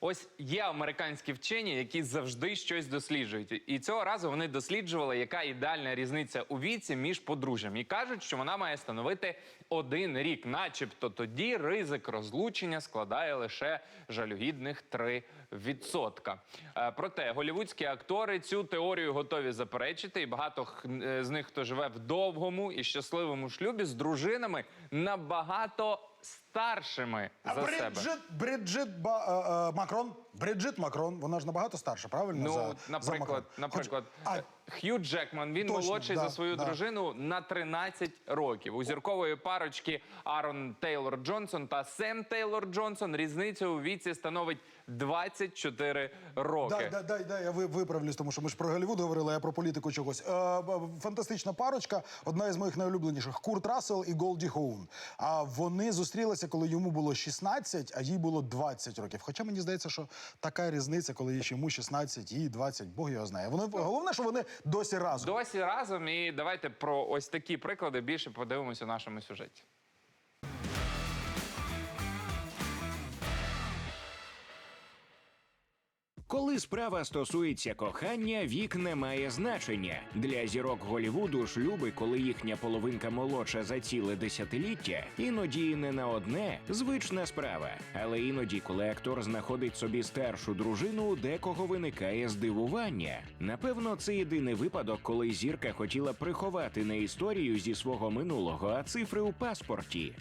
Ось є американські вчені, які завжди щось досліджують. І цього разу вони досліджували, яка ідеальна різниця у віці між подружжям. І кажуть, що вона має становити один рік, начебто тоді ризик розлучення складає лише жалюгідних 3%. Е, Проте голівудські актори цю теорію готові заперечити, і багато е, з них, хто живе в довгому і щасливому шлюбі з дружинами, набагато старшими А за себе. Бриджит, Бриджит Ба, е, е, Макрон? Бриджит Макрон, вона ж набагато старша, правильно? Ну, за, за наприклад, Макрон? наприклад, Хоч- е, Х'ю Джекман, він Точно, молодший да, за свою да. дружину на 13 років. У зіркової парочки Арон Тейлор Джонсон та Сем Тейлор Джонсон різниця у віці становить 24 роки. Дай, дай, дай, дай, я ви- виправлюсь, тому що ми ж про Голлівуд говорили, а я про політику чогось. Е, фантастична парочка, одна із моїх найулюбленіших Курт Рассел і Голді Хоун. А вони зустрілися, коли йому було 16, а їй було 20 років. Хоча мені здається, що така різниця, коли йому 16, їй 20, Бог його знає. Вони головне, що вони досі разом. Досі разом, і давайте про ось такі приклади більше подивимося у нашому сюжеті. Коли справа стосується кохання, вік не має значення. Для зірок Голівуду шлюби, коли їхня половинка молодша за ціле десятиліття, іноді не на одне звична справа. Але іноді, коли актор знаходить собі старшу дружину, у декого виникає здивування. Напевно, це єдиний випадок, коли зірка хотіла приховати не історію зі свого минулого, а цифри у паспорті.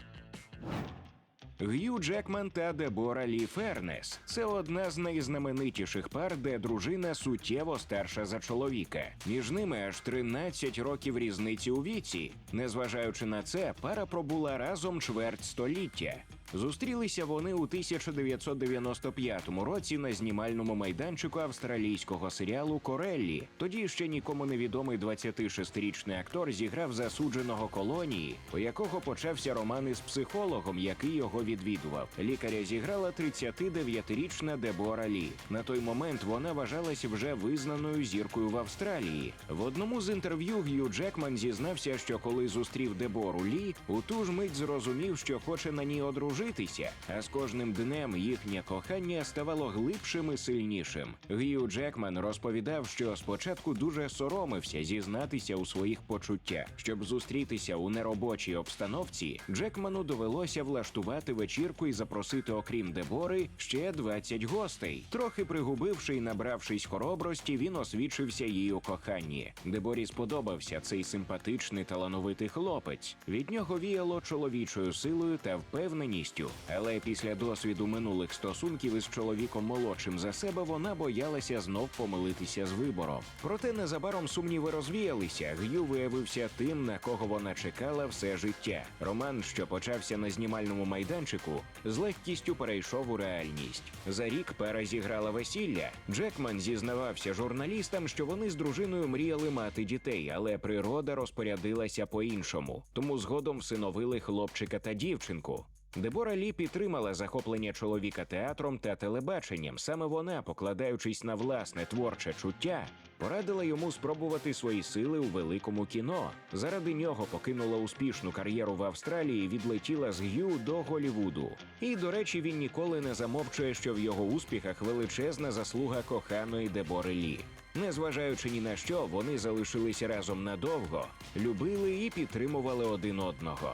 Г'ю Джекман та Дебора Лі Фернес це одна з найзнаменитіших пар, де дружина суттєво старша за чоловіка. Між ними аж 13 років різниці у віці. Незважаючи на це, пара пробула разом чверть століття. Зустрілися вони у 1995 році на знімальному майданчику австралійського серіалу Кореллі. Тоді ще нікому невідомий 26-річний актор зіграв засудженого колонії, у якого почався роман із психологом, який його відвідував. Лікаря зіграла 39-річна Дебора Лі. На той момент вона вважалась вже визнаною зіркою в Австралії. В одному з інтерв'ю Г'ю Джекман зізнався, що коли зустрів Дебору Лі, у ту ж мить зрозумів, що хоче на ній одружитися, а з кожним днем їхнє кохання ставало глибшим і сильнішим. Г'ю Джекман розповідав, що спочатку дуже соромився зізнатися у своїх почуттях. Щоб зустрітися у неробочій обстановці, Джекману довелося влаштувати вечірку і запросити, окрім Дебори, ще 20 гостей. Трохи пригубивши і набравшись хоробрості, він освідчився їй у коханні. Деборі сподобався цей симпатичний талановитий хлопець. Від нього віяло чоловічою силою та впевненістю. Але після досвіду минулих стосунків із чоловіком молодшим за себе вона боялася знов помилитися з вибором. Проте незабаром сумніви розвіялися. Г'ю виявився тим, на кого вона чекала все життя. Роман, що почався на знімальному майданчику, з легкістю перейшов у реальність. За рік пара зіграла весілля. Джекман зізнавався журналістам, що вони з дружиною мріяли мати дітей, але природа розпорядилася по-іншому. Тому згодом всиновили хлопчика та дівчинку. Дебора Лі підтримала захоплення чоловіка театром та телебаченням. Саме вона, покладаючись на власне творче чуття, порадила йому спробувати свої сили у великому кіно. Заради нього покинула успішну кар'єру в Австралії, відлетіла з Г'ю до Голівуду. І, до речі, він ніколи не замовчує, що в його успіхах величезна заслуга коханої Дебори Лі. Незважаючи ні на що, вони залишилися разом надовго, любили і підтримували один одного.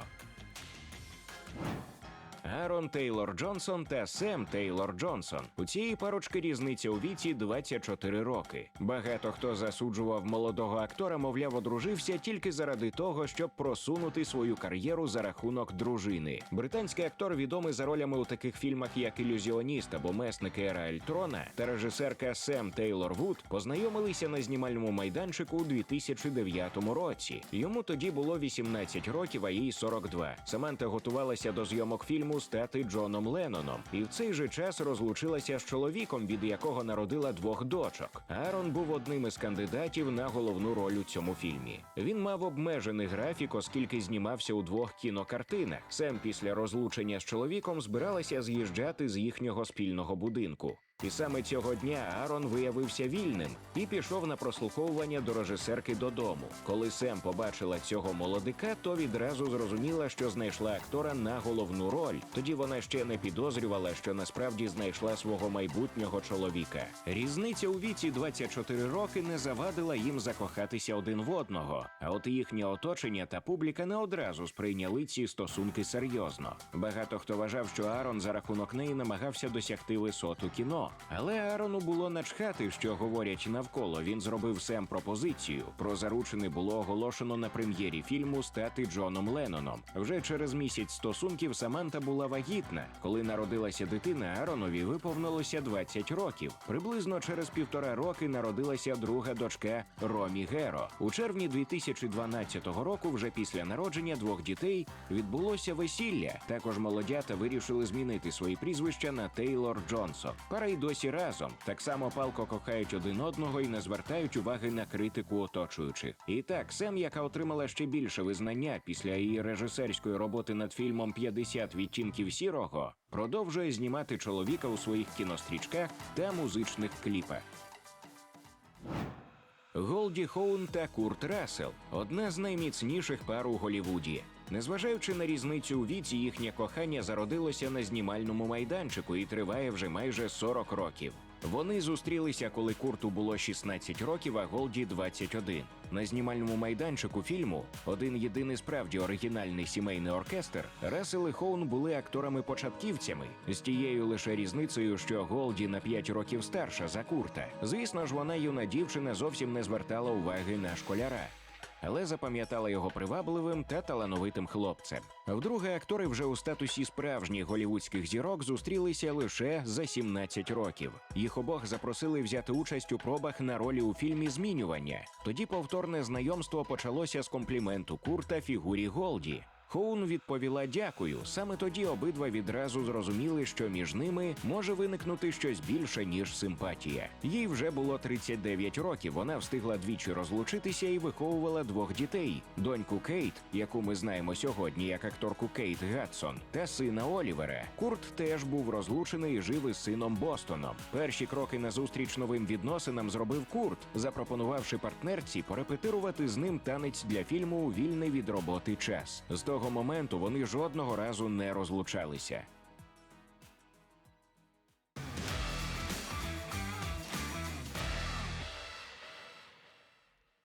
Аарон Тейлор Джонсон та Сем Тейлор Джонсон. У цієї парочки різниця у віці 24 роки. Багато хто засуджував молодого актора, мовляв, одружився тільки заради того, щоб просунути свою кар'єру за рахунок дружини. Британський актор відомий за ролями у таких фільмах, як Ілюзіоніст або Месник Ера Альтрона та режисерка Сем Тейлор Вуд познайомилися на знімальному майданчику у 2009 році. Йому тоді було 18 років, а їй 42. Саманта готувалася до зйомок фільму стати Джоном Ленноном, і в цей же час розлучилася з чоловіком, від якого народила двох дочок. Арон був одним із кандидатів на головну роль у цьому фільмі. Він мав обмежений графік, оскільки знімався у двох кінокартинах. Сем після розлучення з чоловіком збиралася з'їжджати з їхнього спільного будинку. І саме цього дня Аарон виявився вільним і пішов на прослуховування до режисерки додому. Коли Сем побачила цього молодика, то відразу зрозуміла, що знайшла актора на головну роль. Тоді вона ще не підозрювала, що насправді знайшла свого майбутнього чоловіка. Різниця у віці 24 роки не завадила їм закохатися один в одного. А от їхнє оточення та публіка не одразу сприйняли ці стосунки серйозно. Багато хто вважав, що Аарон за рахунок неї намагався досягти висот у кіно. Але Аарону було начхати, що говорять навколо. Він зробив Сем пропозицію. Про заручини було оголошено на прем'єрі фільму стати Джоном Ленноном. Вже через місяць стосунків Саманта була вагітна. Коли народилася дитина, Ааронові виповнилося 20 років. Приблизно через півтора роки народилася друга дочка Ромі Геро. У червні 2012 року, вже після народження двох дітей, відбулося весілля. Також молодята вирішили змінити свої прізвища на Тейлор Джонсон. Пара й досі разом. Так само палко кохають один одного і не звертають уваги на критику оточуючих. І так, Сем, яка отримала ще більше визнання після її режисерської роботи над фільмом «50 відтінків сірого, продовжує знімати чоловіка у своїх кінострічках та музичних кліпах. Голді Хоун та Курт Рассел – одна з найміцніших пар у Голівуді. Незважаючи на різницю у віці, їхнє кохання зародилося на знімальному майданчику і триває вже майже 40 років. Вони зустрілися, коли Курту було 16 років, а Голді 21. На знімальному майданчику фільму один єдиний справді оригінальний сімейний оркестр. Рассел і Хоун були акторами-початківцями з тією лише різницею, що Голді на 5 років старша за Курта. Звісно ж, вона юна дівчина зовсім не звертала уваги на школяра. Але запам'ятала його привабливим та талановитим хлопцем. Вдруге, актори вже у статусі справжніх голівудських зірок зустрілися лише за 17 років. Їх обох запросили взяти участь у пробах на ролі у фільмі Змінювання. Тоді повторне знайомство почалося з компліменту Курта фігурі Голді. Хоун відповіла дякую. Саме тоді обидва відразу зрозуміли, що між ними може виникнути щось більше ніж симпатія. Їй вже було 39 років. Вона встигла двічі розлучитися і виховувала двох дітей: доньку Кейт, яку ми знаємо сьогодні як акторку Кейт Гадсон, та сина Олівера. Курт теж був розлучений і жив із сином Бостоном. Перші кроки назустріч новим відносинам зробив Курт, запропонувавши партнерці порепетирувати з ним танець для фільму вільний від роботи час. З того моменту вони жодного разу не розлучалися.